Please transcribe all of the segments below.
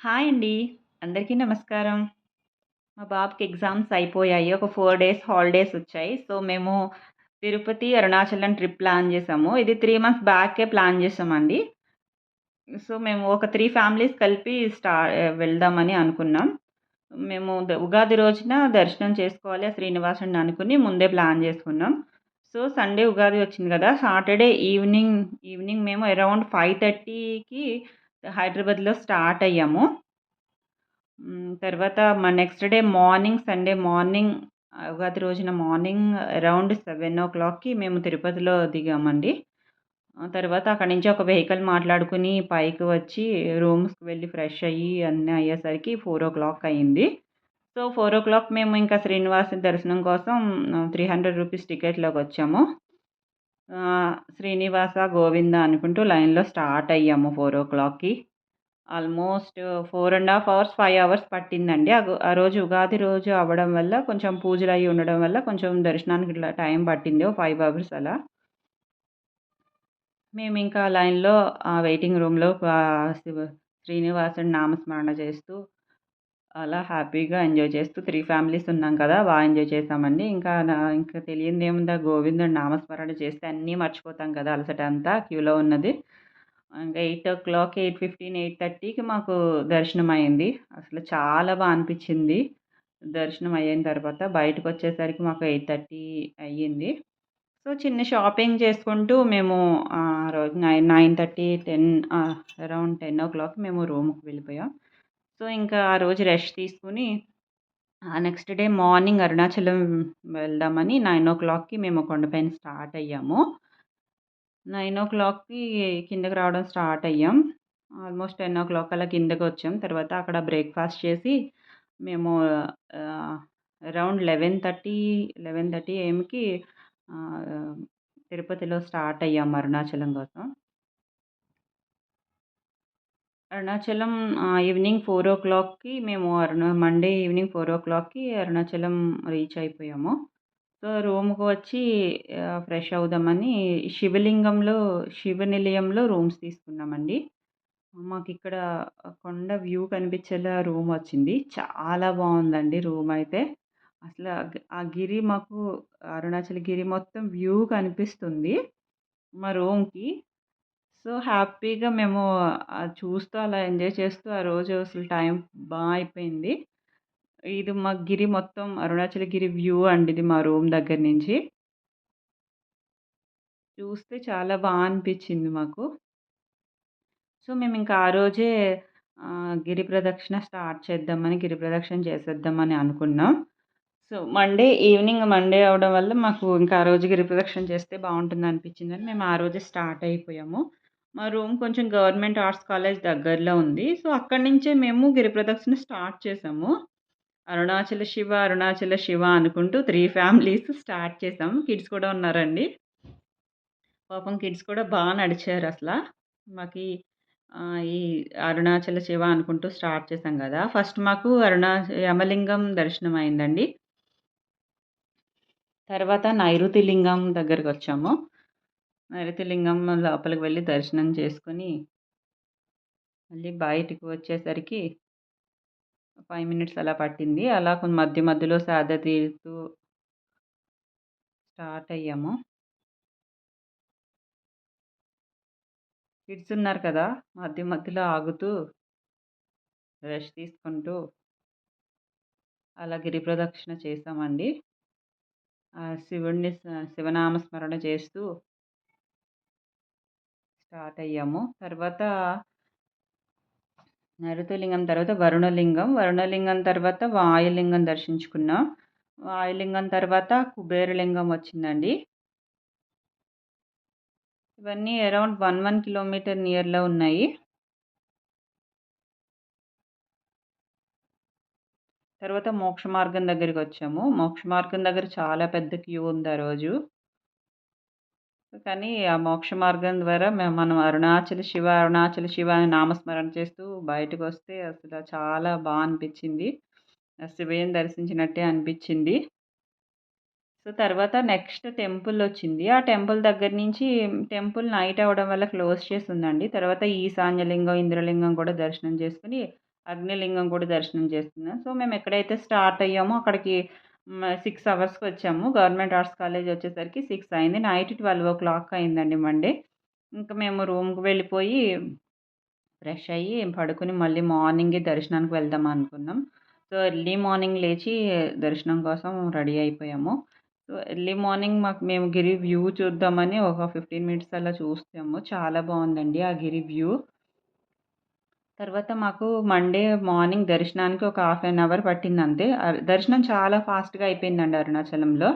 Hi అండి. అందరికీ నమస్కారం. మా బాబుకి ఎగ్జామ్స్ అయిపోయాయి. ఒక ఫోర్ డేస్ హాలిడేస్ వచ్చాయి. సో, మేము తిరుపతి, అరుణాచలం ట్రిప్ ప్లాన్ చేసాము. ఇది త్రీ మంత్స్ బ్యాకే ప్లాన్ చేసామండి. సో, మేము ఒక త్రీ ఫ్యామిలీస్ కలిపి స్టా వెళ్దామని అనుకున్నాం. మేము ఉగాది రోజున దర్శనం చేసుకోవాలి శ్రీనివాసుని అనుకుని ముందే ప్లాన్ చేసుకున్నాం. సో, సండే ఉగాది వచ్చింది కదా! సాటర్డే ఈవినింగ్, ఈవినింగ్ మేము అరౌండ్ 5:30కి హైదరాబాద్‌లో స్టార్ట్ అయ్యాము. తర్వాత మా next day morning Sunday morning Ugadi రోజున మార్నింగ్ అరౌండ్ 7:00కి మేము తిరుపతిలో దిగామండి. తర్వాత అక్కడి నుంచి ఒక వెహికల్ మాట్లాడుకుని పైకి వచ్చి రూమ్స్‌కి వెళ్ళి ఫ్రెష్ అయ్యి అన్నీ అయ్యేసరికి 4:00 అయింది. సో, 4:00 మేము ఇంకా శ్రీనివాస దర్శనం కోసం త్రీ హండ్రెడ్ రూపీస్ టికెట్లోకి వచ్చాము శ్రీనివాస గోవింద అనుకుంటూ లైన్‌లో స్టార్ట్ అయ్యాము 4:00కి. Almost four and half hours, five hours పట్టిందండి. ఆ రోజు ఉగాది రోజు అవ్వడం వల్ల కొంచెం పూజలు అయి ఉండడం వల్ల కొంచెం దర్శనానికి ఇట్లా టైం పట్టింది. ఓ ఫైవ్ అవర్స్ అలా. మేము ఇంకా లైన్‌లో వెయిటింగ్ రూమ్‌లో శ్రీనివాసుని శివ శ్రీనివాసుడి నామస్మరణ చేస్తూ అలా హ్యాపీగా ఎంజాయ్ చేస్తూ త్రీ ఫ్యామిలీస్ ఉన్నాం కదా! బాగా ఎంజాయ్ చేసామండి ఇంకా ఇంకా తెలియంది ఏముందా గోవిందుడు నామస్మరణ చేస్తే అన్నీ మర్చిపోతాం కదా! అలసట అంతా క్యూలో ఉన్నది. ఇంకా 8:00, 8:15, 8:30కి మాకు దర్శనం అయింది. అసలు చాలా బాగా అనిపించింది. దర్శనం అయిన తర్వాత బయటకొచ్చేసరికి మాకు 8:30 అయ్యింది. సో, చిన్న షాపింగ్ చేసుకుంటూ మేము ఆ రోజు nine nine thirty ten around 10:00 మేము రూమ్‌కి వెళ్ళిపోయాం. సో, ఇంకా ఆ రోజు రెస్ట్ తీసుకొని నెక్స్ట్ డే మార్నింగ్ అరుణాచలం వెళ్దామని 9:00కి మేము కొండపైన స్టార్ట్ అయ్యాము. 9:00కి కిందకి రావడం స్టార్ట్ అయ్యాం. ఆల్మోస్ట్ 10:00 అలా కిందకొచ్చాం. తర్వాత అక్కడ బ్రేక్‌ఫాస్ట్ చేసి మేము around eleven thirty eleven thirty ఏమికి తిరుపతిలో స్టార్ట్ అయ్యాము అరుణాచలం కోసం. అరుణాచలం ఈవినింగ్ ఫోర్ ఓ క్లాక్కి మేము అరుణ మండే ఈవినింగ్ 4:00కి అరుణాచలం రీచ్ అయిపోయాము. సో, రూమ్‌కి వచ్చి ఫ్రెష్ అవుదామని శివలింగంలో శివ నిలయంలో రూమ్స్ తీసుకున్నామండి. మాకు ఇక్కడ కొండ వ్యూ కనిపించేలా రూమ్ వచ్చింది. చాలా బాగుందండి రూమ్ అయితే. అసలు ఆ గిరి మాకు అరుణాచలగిరి మొత్తం వ్యూ కనిపిస్తుంది మా రూమ్‌కి. సో, హ్యాపీగా మేము అది చూస్తూ అలా ఎంజాయ్ చేస్తూ ఆ రోజు అసలు టైం బా అయిపోయింది. ఇది మా గిరి మొత్తం అరుణాచలగిరి వ్యూ అండి ఇది మా రూమ్ దగ్గర నుంచి. చూస్తే చాలా బాగా అనిపించింది మాకు. సో, మేము ఇంకా ఆ రోజే గిరి ప్రదక్షిణ స్టార్ట్ చేద్దామని గిరి ప్రదక్షిణ చేసేద్దామని అనుకున్నాం. సో, మండే ఈవినింగ్ మండే అవడం వల్ల మాకు ఇంకా ఆ రోజు గిరి ప్రదక్షిణ చేస్తే బావుంటుందనిపించిందని మేము ఆ రోజే స్టార్ట్ అయిపోయాము. మా రూమ్ కొంచెం గవర్నమెంట్ ఆర్ట్స్ కాలేజ్ దగ్గరలో ఉంది. సో, అక్కడి నుంచే మేము గిరి ప్రదక్షిణ స్టార్ట్ చేసాము. అరుణాచల శివ, అరుణాచల శివ అనుకుంటూ త్రీ ఫ్యామిలీస్ స్టార్ట్ చేసాము కిడ్స్ కూడా ఉన్నారండి. పాపం కిడ్స్ కూడా బాగా నడిచారు అసలు మాకు ఈ అరుణాచల శివ అనుకుంటూ స్టార్ట్ చేసాం కదా ఫస్ట్ మాకు అరుణా యమలింగం దర్శనం అయిందండి. తర్వాత నైరుతి లింగం దగ్గరకొచ్చాము. నైరుతి లింగం లోపలికి వెళ్ళి దర్శనం చేసుకొని మళ్ళీ బయటికి వచ్చేసరికి ఫైవ్ మినిట్స్ అలా పట్టింది. అలా కొన్ని మధ్య మధ్యలో సాధ తీరుతూ స్టార్ట్ అయ్యాము. కిడ్స్ ఉన్నారు కదా! మధ్య మధ్యలో ఆగుతూ రెస్ట్ తీసుకుంటూ అలా గిరి ప్రదక్షిణ చేసామండి ఆ శివనామస్మరణ చేస్తూ స్టార్ట్ అయ్యాము. తర్వాత నరుతులింగం తర్వాత వరుణలింగం, వరుణలింగం తర్వాత వాయులింగం దర్శించుకున్నాం. వాయులింగం తర్వాత కుబేరలింగం వచ్చిందండి. ఇవన్నీ అరౌండ్ 1, 1 కిలోమీటర్ నియర్‌లో ఉన్నాయి. తర్వాత మోక్ష మార్గం దగ్గరికొచ్చాము. మోక్ష మార్గం దగ్గర చాలా పెద్ద క్యూ ఉంది ఆ రోజు. కానీ ఆ మోక్ష మార్గం ద్వారా మేము మనం అరుణాచల శివ, అరుణాచల శివ అని నామస్మరణ చేస్తూ బయటకొస్తే అసలు చాలా బాగా అనిపించింది. శివయం శివయ్యని దర్శించినట్టే అనిపించింది. సో, తర్వాత నెక్స్ట్ టెంపుల్ వచ్చింది. ఆ టెంపుల్ దగ్గర నుంచి టెంపుల్ నైట్ అవ్వడం వల్ల క్లోజ్ చేసి ఉందండి. తర్వాత ఈశాన్యలింగం, ఇంద్రలింగం కూడా దర్శనం చేసుకుని అగ్నిలింగం కూడా దర్శనం చేసుకున్నాం సో మేము ఎక్కడైతే స్టార్ట్ అయ్యామో అక్కడికి సిక్స్ అవర్స్కి వచ్చాము. గవర్నమెంట్ ఆర్ట్స్ కాలేజ్ వచ్చేసరికి సిక్స్ అయింది. నైట్ ట్వెల్వ్ ఓ క్లాక్ అయిందండి మండే ఇంకా మేము రూమ్కి వెళ్ళిపోయి ఫ్రెష్ అయ్యి పడుకుని మళ్ళీ మార్నింగే దర్శనానికి వెళ్దాం అనుకున్నాం. సో ఎర్లీ మార్నింగ్ లేచి దర్శనం కోసం రెడీ అయిపోయాము. సో ఎర్లీ మార్నింగ్ మాకు మేము గిరి వ్యూ చూద్దామని ఒక ఫిఫ్టీన్ మినిట్స్ అలా చూస్తాము. చాలా బాగుందండి ఆ గిరి వ్యూ తర్వాత మాకు మండే మార్నింగ్ దర్శనానికి ఒక హాఫ్ అన్ అవర్ పట్టింది అంతే దర్శనం చాలా ఫాస్ట్గా అయిపోయిందండి అరుణాచలంలో.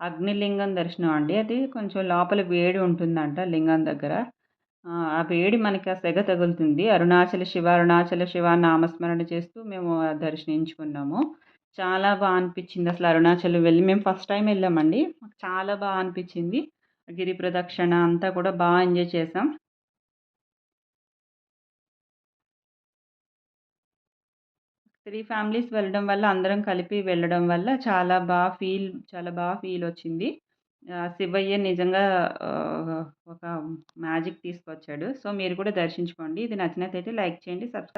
అగ్నిలింగం దర్శనం అండి. అది కొంచెం లోపల వేడి ఉంటుందంట లింగం దగ్గర. ఆ వేడి మనకి ఆ సెగ తగులుతుంది. అరుణాచల శివ అరుణాచల శివ నామస్మరణ చేస్తూ మేము దర్శనించుకున్నాము చాలా బాగా అనిపించింది అసలు అరుణాచలం వెళ్ళి. మేము ఫస్ట్ టైం వెళ్ళామండి. మాకు చాలా బాగా అనిపించింది. గిరి ప్రదక్షిణ అంతా కూడా బాగా ఎంజాయ్ చేసాం. త్రీ ఫ్యామిలీస్ వెళ్ళడం వల్ల అందరం కలిపి వెళ్ళడం వల్ల చాలా బాగా ఫీల్ చాలా బాగా ఫీల్ వచ్చింది. శివయ్య నిజంగా ఒక మ్యాజిక్ తీసుకొచ్చాడు. సో మీరు కూడా దర్శించుకోండి. ఇది నచ్చినట్లయితే లైక్ చేయండి సబ్స్క్రైబ్